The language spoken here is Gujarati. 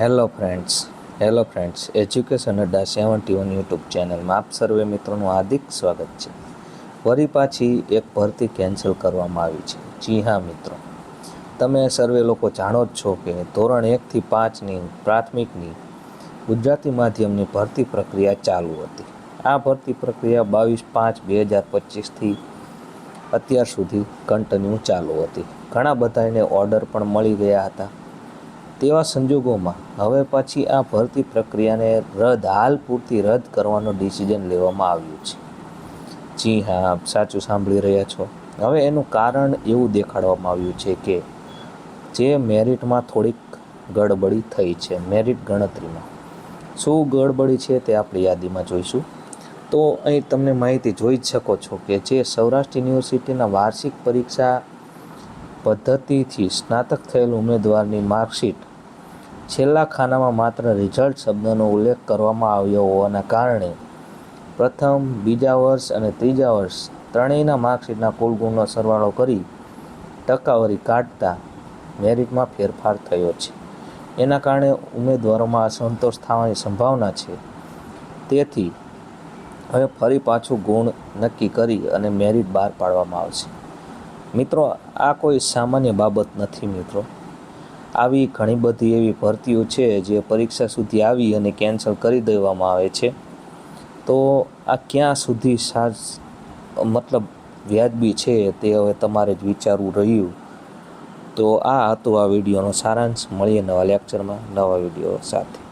Hello friends hello friends education Adda seventy one YouTube ચેનલમાં આપ સર્વે મિત્રોનું હાર્દિક સ્વાગત છે. વળી પાછી એક ભરતી કેન્સલ કરવામાં આવી છે. જી હા, મિત્રો. તમે સર્વે લોકો જાણો જ છો કે ધોરણ એકથી પાંચની પ્રાથમિકની ગુજરાતી માધ્યમની ભરતી પ્રક્રિયા ચાલુ હતી. આ ભરતી પ્રક્રિયા બાવીસ પાંચ બે હજાર પચીસથી અત્યાર સુધી કન્ટિન્યુ ચાલુ હતી. ઘણા બધાને ઓર્ડર પણ મળી ગયા હતા. તેવા સંજોગોમાં હવે પછી આ ભરતી પ્રક્રિયાને રદ, હાલ પૂરતી રદ કરવાનો ડિસિઝન લેવામાં આવ્યું છે. જી હા, આપ સાચું સાંભળી રહ્યા છો. હવે એનું કારણ એવું દેખાડવામાં આવ્યું છે કે જે મેરિટમાં થોડીક ગડબડી થઈ છે, મેરિટ ગણતરીમાં. શું ગડબડી છે તે આપણે યાદીમાં જોઈશું. તો અહીં તમને માહિતી જોઈ જ શકો છો કે જે સૌરાષ્ટ્ર યુનિવર્સિટીના વાર્ષિક પરીક્ષા પદ્ધતિથી સ્નાતક થયેલ ઉમેદવારની માર્કશીટ છેલ્લા ખાનામાં માત્ર રિઝલ્ટ શબ્દનો ઉલ્લેખ કરવામાં આવ્યો હોવાના કારણે પ્રથમ, બીજા વર્ષ અને ત્રીજા વર્ષ ત્રણેયના માર્કશીટના કુલ ગુણનો સરવાળો કરી ટકાવારી કાઢતા મેરિટમાં ફેરફાર થયો છે. એના કારણે ઉમેદવારોમાં અસંતોષ થવાની સંભાવના છે. તેથી હવે ફરી પાછું ગુણ નક્કી કરી અને મેરિટ બહાર પાડવામાં આવશે. મિત્રો, આ કોઈ સામાન્ય બાબત નથી મિત્રો. આવી ઘણી બધી એવી ભરતીઓ છે જે પરીક્ષા સુધી આવી અને કેન્સલ કરી દેવામાં આવે છે. તો આ ક્યાં સુધી સાજ, મતલબ વ્યાજબી છે તે હવે તમારે જ વિચારવું રહ્યું. તો આ હતો આ વિડીયોનો સારાંશ. મળીએ નવા લેક્ચરમાં નવા વીડિયો સાથે.